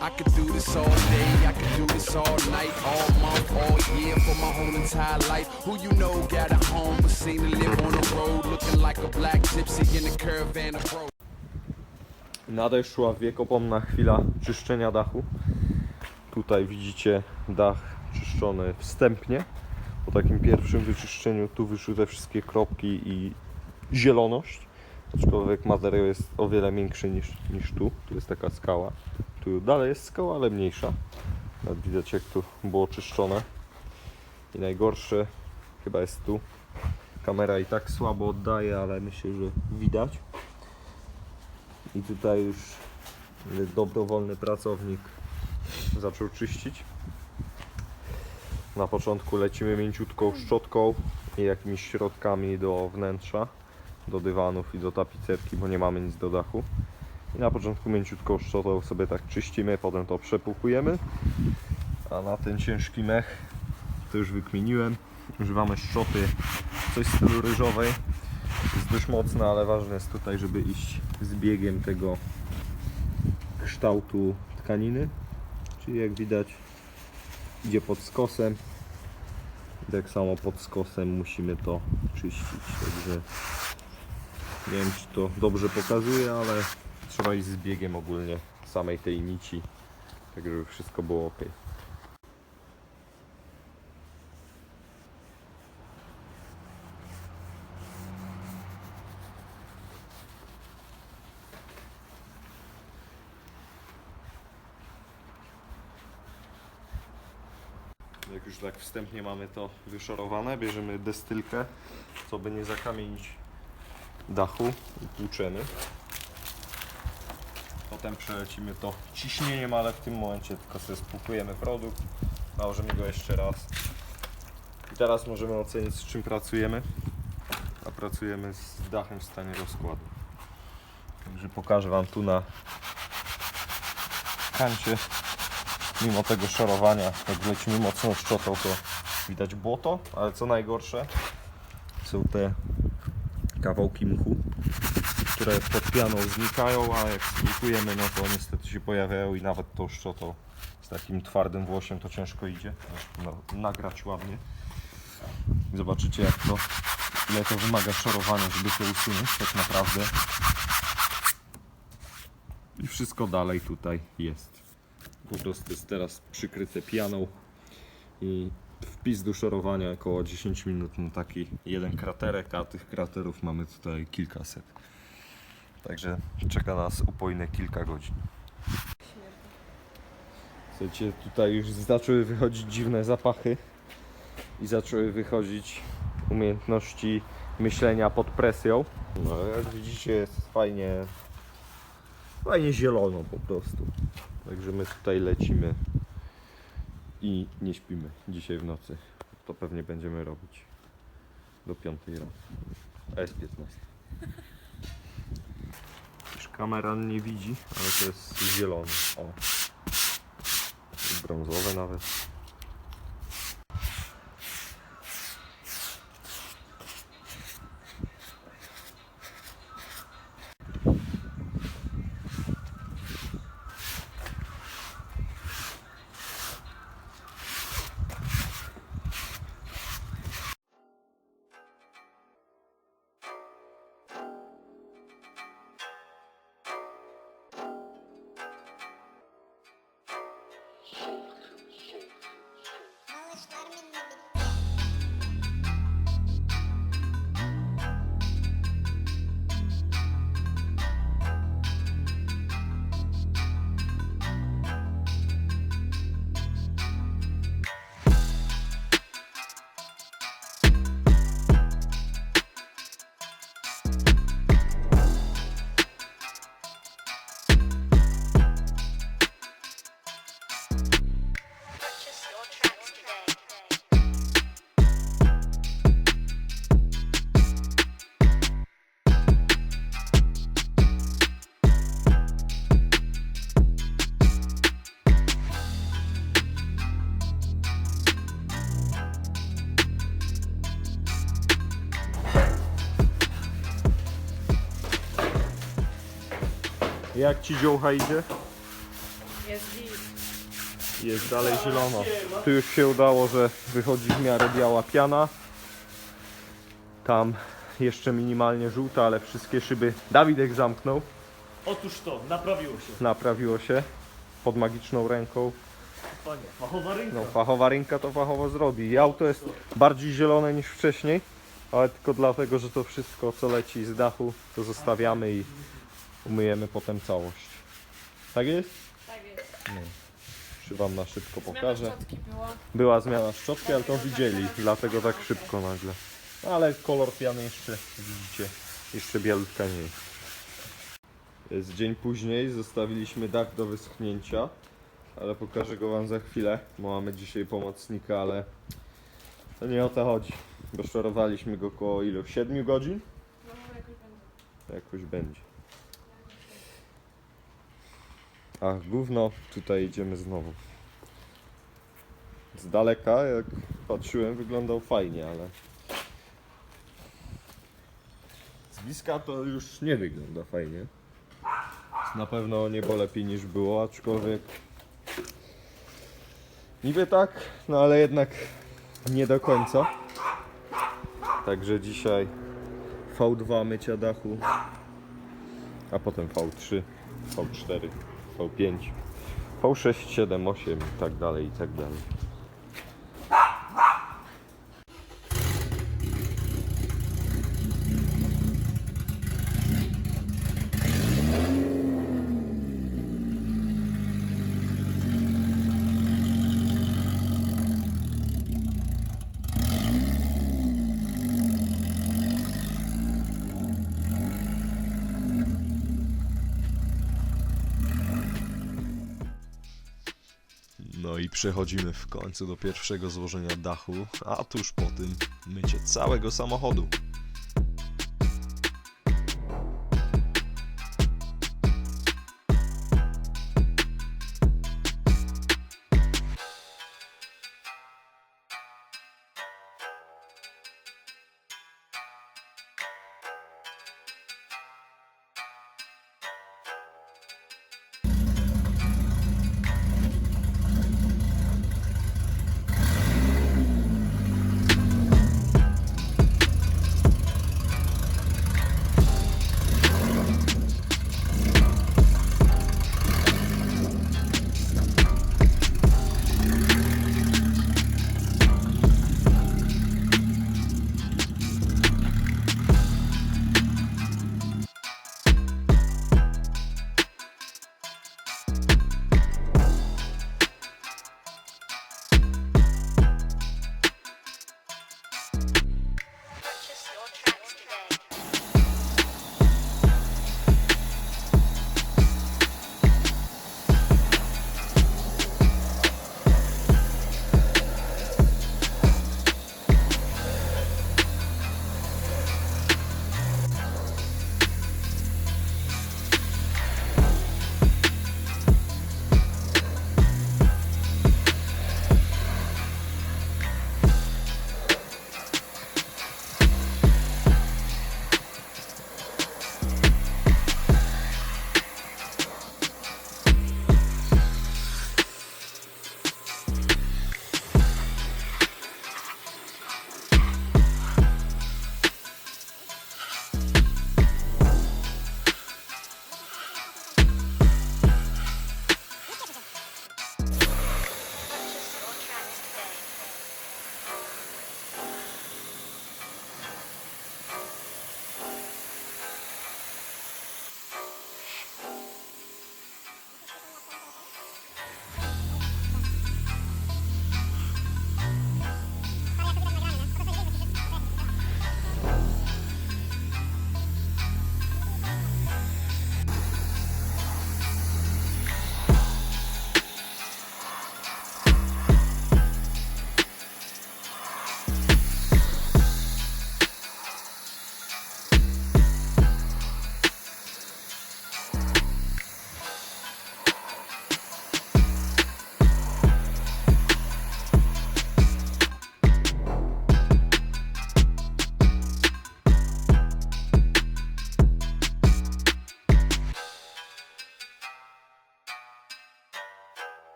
I could do this all day, I could do this all night, all month, all year, for my whole entire life. Who you know got a home, but seen to live on the road, looking like a black gypsy in a caravan of bro. Nadeszła wiekopomna chwila czyszczenia dachu. Tutaj widzicie dach czyszczony wstępnie. Po takim pierwszym wyczyszczeniu tu wyszły te wszystkie kropki i zieloność. Aczkolwiek materiał jest o wiele większy niż, niż tu. Tu jest taka skała. Tu dalej jest skała, ale mniejsza. Nawet widać jak tu było czyszczone. I najgorsze chyba jest tu. Kamera i tak słabo oddaje, ale myślę, że widać. I tutaj już dobrowolny pracownik zaczął czyścić. Na początku lecimy mięciutką szczotką i jakimiś środkami do wnętrza, do dywanów i do tapicerki, bo nie mamy nic do dachu. I na początku mięciutką szczotą sobie tak czyścimy, potem to przepłukujemy. A na ten ciężki mech, to już wykminiłem, używamy szczoty coś stylu ryżowej. Jest dość mocna, ale ważne jest tutaj, żeby iść z biegiem tego kształtu tkaniny. Czyli jak widać idzie pod skosem. I tak samo pod skosem musimy to czyścić. Także nie wiem czy to dobrze pokazuje, ale trzeba iść z biegiem ogólnie samej tej nici. Tak żeby wszystko było ok. Jak już tak wstępnie mamy to wyszorowane, bierzemy destylkę, co by nie zakamienić dachu i tłuczemy. Potem przelecimy to ciśnieniem, ale w tym momencie tylko sobie spłukujemy produkt, nałożymy go jeszcze raz. I teraz możemy ocenić z czym pracujemy. A pracujemy z dachem w stanie rozkładu. Także pokażę Wam tu na kancie mimo tego szorowania, jak lecimy mocno szczotą, to widać błoto, ale co najgorsze są te kawałki mchu, które pod pianą znikają, a jak spłukujemy, no to niestety się pojawiają i nawet tą szczotą z takim twardym włosiem to ciężko idzie no, nagrać ładnie. Zobaczycie jak to, ile to wymaga szorowania, żeby to usunąć tak naprawdę. I wszystko dalej tutaj jest po prostu jest teraz przykryte pianą i wpis do szorowania około 10 minut na taki jeden kraterek, a tych kraterów mamy tutaj kilkaset. Także czeka nas upojne kilka godzin. Słuchajcie, tutaj już zaczęły wychodzić dziwne zapachy i zaczęły wychodzić umiejętności myślenia pod presją. No, jak widzicie jest fajnie, fajnie zielono po prostu. Także my tutaj lecimy i nie śpimy dzisiaj w nocy. To pewnie będziemy robić do 5 rano. S15. Już kamera nie widzi, ale to jest zielony. O. Brązowe nawet. Jak ci dziołcha idzie? Jest git. Jest dalej zielono. Tu już się udało, że wychodzi w miarę biała piana. Tam jeszcze minimalnie żółta, ale wszystkie szyby Dawidek zamknął. Otóż to, naprawiło się. Naprawiło się pod magiczną ręką. Panie, fachowa rynka. No, fachowa rynka to fachowo zrobi. I auto jest bardziej zielone niż wcześniej, ale tylko dlatego, że to wszystko co leci z dachu to zostawiamy i umyjemy potem całość. Tak jest? Tak jest. Czy wam na szybko Zmiana pokażę. szczotki była. Była zmiana szczotki, ale to widzieli, dlatego tak szybko nagle. No, Ale kolor piany jeszcze, widzicie, jeszcze bialutka nie jest. Jest dzień później, zostawiliśmy dach do wyschnięcia, ale pokażę go wam za chwilę, bo mamy dzisiaj pomocnika, ale to nie o to chodzi. Bo szorowaliśmy go około ilu? 7 godzin? No jakoś będzie. Jakoś będzie. Ach, gówno, tutaj idziemy znowu. Z daleka, jak patrzyłem, wyglądał fajnie, ale... Z bliska to już nie wygląda fajnie. Na pewno niebo lepiej niż było, aczkolwiek... Niby tak, no ale jednak nie do końca. Także dzisiaj V2 mycia dachu, a potem V3, V4, V5, V6, 7, 8 i tak dalej, i tak dalej. No i przechodzimy w końcu do pierwszego złożenia dachu, a tuż po tym mycie całego samochodu.